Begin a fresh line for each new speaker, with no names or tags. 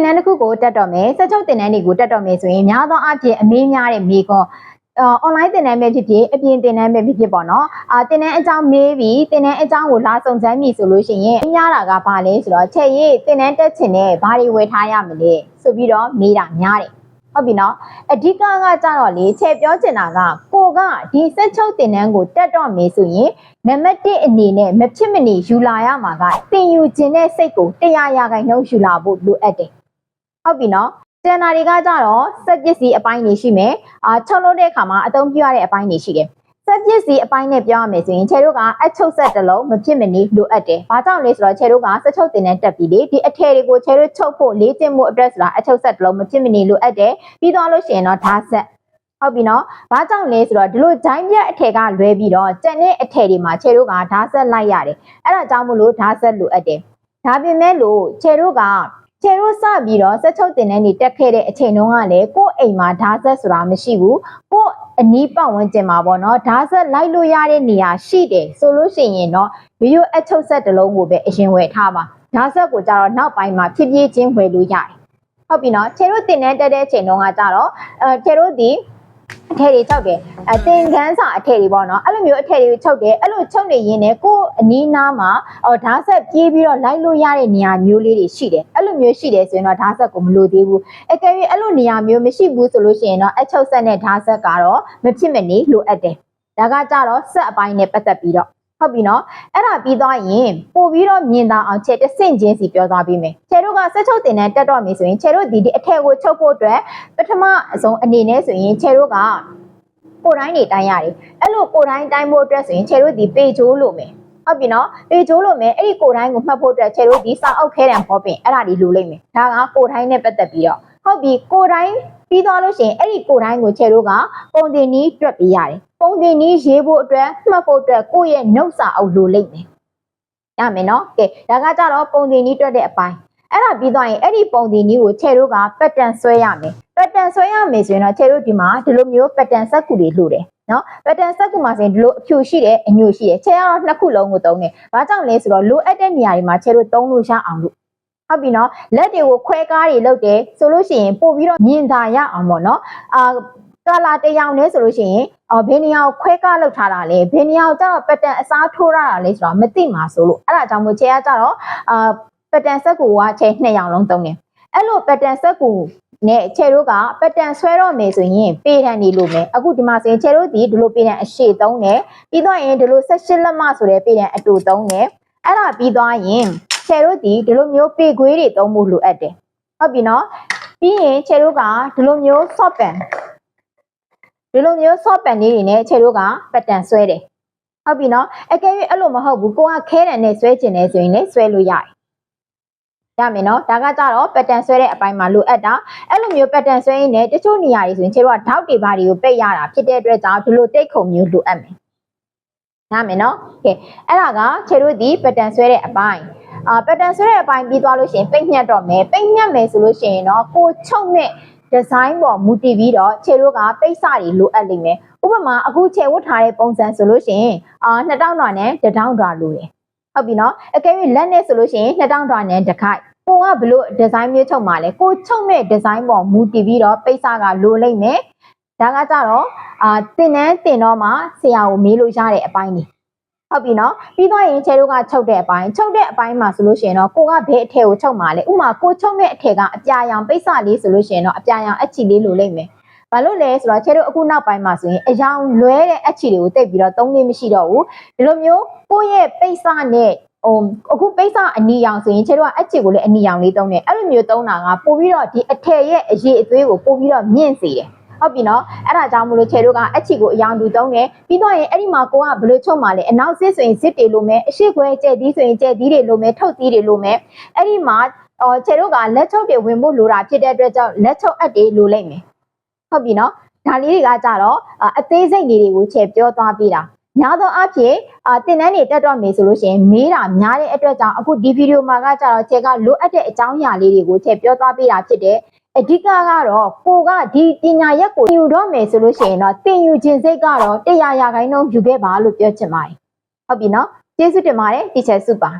တင်တန်းတစ်ခုကိုတက်တော့မယ်စက်ချုပ်တင်တန်းတွေကိုတက်တော့မယ်ဆိုရင်များသောအားဖြင့်အမေးများတဲ့မိကွန်အော် online တင်တန်းပဲဖြစ်ဖြစ်အပြင်တင်တန်းပဲဖြစ်ဖြစ်ပေါ့နော်အာတင်တန်းအကြောင်းမေးပြီးတင်တန်းအကြောင်းကိုလာစုံစမ်းပြီဆိုလို့ရှိရင်အများတာကဘာလဲဆိုတော့ချက်ရည်တင်တန်းတက်ချင်တဲ့ဘာတွေဝယ်ထားရမလဲဆိုပြီးတော့မေးတာများတယ်ဟုတ်ပြီနော်အဓိကကကြတော့လေချက်ပြောချင်တာကကိုကဒီစက်ချုပ်တင်တန်းကိုတက်တော့မယ်ဆိုရင်နံပါတ်1အနေနဲ့မဖြစ်မနေယူလာရမှာကတင်ယူခြင်းတဲ့စိတ်ကိုတရားရာခိုင်နှုန်းယူလာဖို့လိုအပ်တယ် ဟုတ်ပြီနော်ကျန်တာတွေကကြတော့စက်ပစ္စည်းအပိုင်းတွေရှိမယ်အာချုပ်လို့တဲ့အခါမှာအသုံးပြုရတဲ့အပိုင်းတွေရှိတယ်စက်ပစ္စည်းအပိုင်းနဲ့ပြောရမယ်ဆိုရင်ခြေတို့ကအချုပ်ဆက်တစ်လုံးမဖြစ်မနေလိုအပ်တယ်။ဘာကြောင့်လဲဆိုတော့ခြေတို့ကစက်ချုပ်တင်တဲ့တက်ပြီးလေဒီအထည်တွေကိုခြေတို့ချုပ်ဖို့လေ့ကျင့်မှုအတွက်ဆိုတာအချုပ်ဆက်တစ်လုံးမဖြစ်မနေလိုအပ်တယ်။ပြီးတော့လို့ရှိရင်တော့ဓာတ်ဆက်ဟုတ်ပြီနော်။ဘာကြောင့်လဲဆိုတော့ဒီလိုဂျိုင်းပြက်အထည်ကလွဲပြီးတော့ကျန်တဲ့အထည်တွေမှာခြေတို့ကဓာတ်ဆက်လိုက်ရတယ်။အဲ့ဒါကြောင့်မို့လို့ဓာတ်ဆက်လိုအပ်တယ်။ဒါပေမဲ့လို့ခြေတို့က ချေတို့စပြီးတော့စက်ချုပ်တင်တဲ့နေတက်ခဲ့တဲ့အချိန်တုန်းကလည်းကိုယ့်အိမ်မှာဓာတ်ဆက်ဆိုတာမရှိဘူးကိုယ့်အနီးပတ်ဝန်းကျင်မှာပေါ့နော်ဓာတ်ဆက်လိုက်လို့ရတဲ့နေရာရှိတယ်ဆိုလို့ရှိရင်တော့ဗီဒီယိုအချုပ်ဆက်တစ်လုံးကိုပဲအရင်ဝယ်ထားပါဓာတ်ဆက်ကိုကြတော့နောက်ပိုင်းမှာဖြည်းဖြည်းချင်းဝယ်လို့ရတယ်ဟုတ်ပြီနော်ချေတို့တင်တဲ့တက်တဲ့အချိန်တုန်းကကြတော့အဲချေတို့ဒီအထည်တွေချုပ်တယ်အတင်ကန်းစာအထည်တွေပေါ့နော်အဲ့လိုမျိုးအထည်တွေချုပ်တယ်အဲ့လိုချုပ်နေရင်းနဲ့ကိုယ့် အနီးနားမှာအော်ဓာတ်ဆက်ပြေးပြီးတော့လိုက်လို့ရတဲ့နေရာမျိုးလေးတွေရှိတယ်အဲ့လိုမျိုးရှိတယ်ဆိုရင်တော့ဓာတ်ဆက်ကိုမလိုသေးဘူးအကယ်၍အဲ့လိုနေရာမျိုးမရှိဘူးဆိုလို့ရှိရင်တော့အချုပ်ဆက်နဲ့ဓာတ်ဆက်ကတော့မဖြစ်မနေလိုအပ်တယ်ဒါကကြတော့ဆက်အပိုင်းနဲ့ပတ်သက်ပြီးတော့ဟုတ်ပြီနော်အဲ့ဒါပြီးသွားရင်ပို့ပြီးတော့မြင်သာအောင်ချက်တစ်ဆင့်ချင်းစီပြောသွားပြီးမယ်ခြေတို့ကဆက်ချုပ်တင်တဲ့တက်တော့မယ်ဆိုရင်ခြေတို့ဒီဒီအထက်ကိုချုပ်ဖို့အတွက်ပထမအဆုံးအနေနဲ့ဆိုရင်ခြေတို့ကကိုယ်တိုင်းနေတိုင်းရတယ်အဲ့လိုကိုယ်တိုင်းတိုင်းဖို့အတွက်ဆိုရင်ခြေတို့ဒီပေချိုးလို့မယ် ဟုတ်ပြီနော်ပေချိုးလို့မယ်အဲ့ဒီကိုယ်တိုင်းကိုမှတ်ဖို့အတွက်ခြေတို့ဒီစာအုပ်ခဲတံဖောပင်အဲ့ဒါဒီလိုလိမ့်မယ်ဒါကကိုယ်တိုင်းနဲ့ပတ်သက်ပြီးတော့ဟုတ်ပြီကိုယ်တိုင်းပြီးသွားလို့ရှိရင်အဲ့ဒီကိုယ်တိုင်းကိုခြေတို့ကပုံတင်နီးတွက်ပေးရတယ်ပုံတင်နီးရေးဖို့အတွက်မှတ်ဖို့အတွက်ကိုယ့်ရဲ့နှုတ်စာအုပ်လိုလိမ့်မယ်ရမယ်နော်ကဲဒါကကြတော့ပုံတင်နီးတွက်တဲ့အပိုင်းအဲ့ဒါပြီးသွားရင်အဲ့ဒီပုံတင်နီးကိုခြေတို့ကပတ်တန်ဆွဲရမယ်ပတ်တန်ဆွဲရမယ်ဆိုရင်တော့ခြေတို့ဒီမှာဒီလိုမျိုးပတ်တန်ဆက်ကူတွေလိုတယ် နော်ပတ်တန်ဆက်ကူမှာဆိုရင်ဒီလိုအဖြူရှိတယ်အညိုရှိတယ်ခြေကတော့နှစ်ခုလုံးကိုသုံးတယ်ဘာကြောင့်လဲဆိုတော့လိုအပ်တဲ့နေရာတွေမှာခြေတို့သုံးလို့ရအောင်လို့ဟုတ်ပြီနော်လက်တွေကိုခွဲကားတွေလုပ်တယ်ဆိုလို့ရှိရင်ပို့ပြီးတော့မြင်သာရအောင်ပေါ့နော်အာကာလာတရောင်လဲဆိုလို့ရှိရင်အော်ဘယ်နေရာကိုခွဲကားလုပ်ထားတာလဲဘယ်နေရာကိုကျတော့ပတ်တန်အစားထိုးရတာလဲဆိုတော့မသိမှာဆိုလို့အဲ့ဒါကြောင့်မို့ခြေကကျတော့အာပတ်တန်ဆက်ကူကခြေနှစ်ရောင်လုံးသုံးတယ် အဲ့လိုပတ်တန်ဆက်ကူနဲ့ခြေတို့ကပတ်တန်ဆွဲတော့မယ်ဆိုရင်ပေတန်နေလို့မယ်အခုဒီမှာဆိုရင်ခြေတို့ဒီဒီလိုပေတန်အရှိသုံးတယ်ပြီးတော့ရင်ဒီလို16လက်မဆိုတဲ့ပေတန်အတူသုံးတယ်အဲ့ဒါပြီးသွားရင်ခြေတို့ဒီဒီလိုမျိုးပေခွေးတွေသုံးဖို့လိုအပ်တယ်ဟုတ်ပြီနော်ပြီးရင်ခြေတို့ကဒီလိုမျိုး soft pen ဒီလိုမျိုး soft pen လေးတွေနဲ့ခြေတို့ကပတ်တန်ဆွဲတယ်ဟုတ်ပြီနော်အကယ်၍အဲ့လိုမဟုတ်ဘူးကိုကခဲတန်နဲ့ဆွဲကျင်နေဆိုရင်လည်းဆွဲလို့ရတယ် ရမယ်နော်ဒါကကြတော့ pattern ဆွဲတဲ့အပိုင်းမှာလိုအပ်တာအဲ့လိုမျိုး pattern ဆွဲရင်းနဲ့တချို့နေရာတွေဆိုရင်ခြေတို့ကဓာတ်တွေဘာတွေကိုပိတ်ရတာဖြစ်တဲ့အတွက်ကြောင့်ဒီလိုတိတ်ခုံမျိုးလိုအပ်မယ်ရမယ်နော်ကဲအဲ့ဒါကခြေတို့ဒီ pattern ဆွဲတဲ့အပိုင်းအာ pattern ဆွဲတဲ့အပိုင်းပြီးသွားလို့ရှိရင်ပိတ်ညက်တော့မယ်ပိတ်ညက်မယ်ဆိုလို့ရှိရင်တော့ကိုချုပ်မဲ့ဒီဇိုင်းပေါ်မူတည်ပြီးတော့ခြေတို့ကပိတ်စတွေလိုအပ်လိမ့်မယ်ဥပမာအခုခြေဝတ်ထားတဲ့ပုံစံဆိုလို့ရှိရင်အာ2000ဒေါ်နဲ့1000ဒေါ်လိုတယ် ဟုတ်ပြီနော်အကယ်၍လက်နဲ့ဆိုလို့ရှိရင်2000ဒေါ်နဲ့တစ်ခိုက်ကိုကဘလို့ဒီဇိုင်းမျိုးချုပ်မှာလဲကိုချုပ်မဲ့ဒီဇိုင်းပေါ်မူတည်ပြီးတော့ပိတ်စကလိုလိမ့်မယ်ဒါကကြတော့အာတင်နှန်းတင်တော့မှဆရာကိုမေးလို့ရတဲ့အပိုင်းနေဟုတ်ပြီနော်ပြီးတော့ရင်ခြေတို့ကချုပ်တဲ့အပိုင်းချုပ်တဲ့အပိုင်းမှာဆိုလို့ရှိရင်တော့ကိုကဘယ်အထည်ကိုချုပ်မှာလဲဥမာကိုချုပ်မဲ့အထည်ကအပြာရောင်ပိတ်စလေးဆိုလို့ရှိရင်တော့အပြာရောင်အချီလေးလိုလိမ့်မယ် ဘာလို့လဲဆိုတော့ခြေတို့အခုနောက်ပိုင်းမှာဆိုရင်အယောင်လွဲတဲ့အချီတွေကိုတိတ်ပြီးတော့သုံးနေမရှိတော့ဘူးဒီလိုမျိုးကိုယ့်ရဲ့ပိတ်စနဲ့ဟိုအခုပိတ်စအနီရောင်ဆိုရင်ခြေတို့ကအချီကိုလည်းအနီရောင်လေးသုံးတယ်အဲ့လိုမျိုးသုံးတာကပို့ပြီးတော့ဒီအထည်ရဲ့အရေးအသွေးကိုပို့ပြီးတော့မြင့်စေတယ်ဟုတ်ပြီနော်အဲ့ဒါကြောင့်မလို့ခြေတို့ကအချီကိုအယောင်တူသုံးတယ်ပြီးတော့ရင်အဲ့ဒီမှာကိုကဘယ်လိုချုပ်မှာလဲအနောက်စစ်ဆိုရင်စစ်တွေလိုမယ်အရှိခွဲကျဲသီးဆိုရင်ကျဲသီးတွေလိုမယ်ထုတ်သီးတွေလိုမယ်အဲ့ဒီမှာအော်ခြေတို့ကလက်ချုပ်တွေဝင်ဖို့လိုတာဖြစ်တဲ့အတွက်ကြောင့်လက်ချုပ်အပ်တွေလိုလိမ့်မယ် ဟုတ်ပြီနော်ဒါလေးတွေကကြတော့အသေးစိတ်လေးတွေကိုခြေပြောသွားပြီးတာများသောအားဖြင့်အာတင်တန်းတွေတက်တော့မယ်ဆိုလို့ရှိရင်မေးတာများတဲ့အတွက်ကြောင့်အခုဒီဗီဒီယိုမှာကကြတော့ခြေကလိုအပ်တဲ့အကြောင်းအရာလေးတွေကိုခြေပြောသွားပေးတာဖြစ်တယ်အဓိကကတော့ကိုကဒီပညာရက်ကိုယူတော့မယ်ဆိုလို့ရှိရင်တော့တင်ယူခြင်းစိတ်ကတော့တရားရာခိုင်နှုန်းယူခဲ့ပါလို့ပြောချင်ပါတယ်ဟုတ်ပြီနော်ကျေးဇူးတင်ပါတယ်တီချာစုပါ